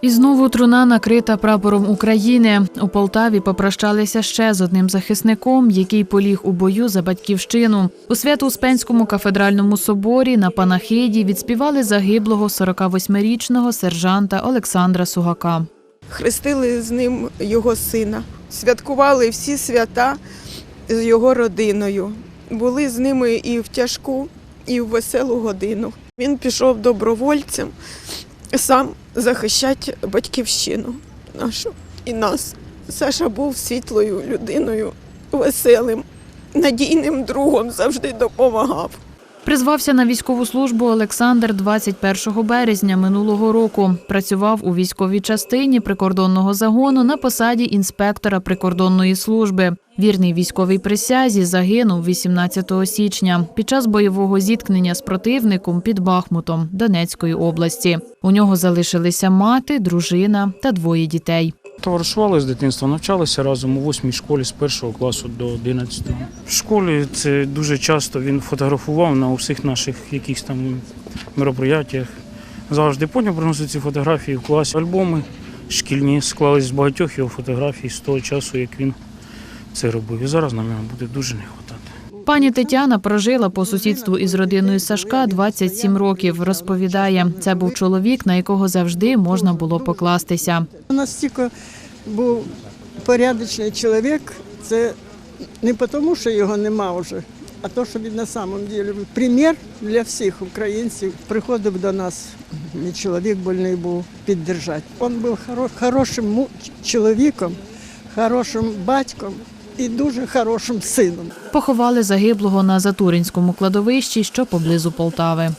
І знову труна накрита прапором України. У Полтаві попрощалися ще з одним захисником, який поліг у бою за батьківщину. У Свято-Успенському кафедральному соборі на панахиді відспівали загиблого 48-річного сержанта Олександра Сугака. Хрестили з ним його сина, святкували всі свята з його родиною. Були з ними і в тяжку, і в веселу годину. Він пішов добровольцем сам захищати батьківщину нашу і нас. Саша був світлою людиною, веселим, надійним другом, завжди допомагав. Призвався на військову службу Олександр 21 березня минулого року. Працював у військовій частині прикордонного загону на посаді інспектора прикордонної служби. Вірний військовій присязі загинув 18 січня під час бойового зіткнення з противником під Бахмутом Донецької області. У нього залишилися мати, дружина та двоє дітей. Товаришували з дитинства, навчалися разом у восьмій школі з першого класу до 11. В школі це дуже часто він фотографував на усіх наших якихось там мероприятиях. Завжди потім приносив ці фотографії в класі. Альбоми шкільні склались з багатьох його фотографій з того часу, як він це робив. І зараз нам його буде дуже не вистачати. Пані Тетяна прожила по сусідству із родиною Сашка 27 років. Розповідає, це був чоловік, на якого завжди можна було покластися. Настільки був порядочний чоловік, це не тому, що його нема вже, а то, що він на самом деле примір для всіх українців. Приходив до нас, не чоловік больний був піддержати. Він був хоро- хорошим чоловіком, хорошим батьком і дуже хорошим сином. Поховали загиблого на Затуринському кладовищі, що поблизу Полтави.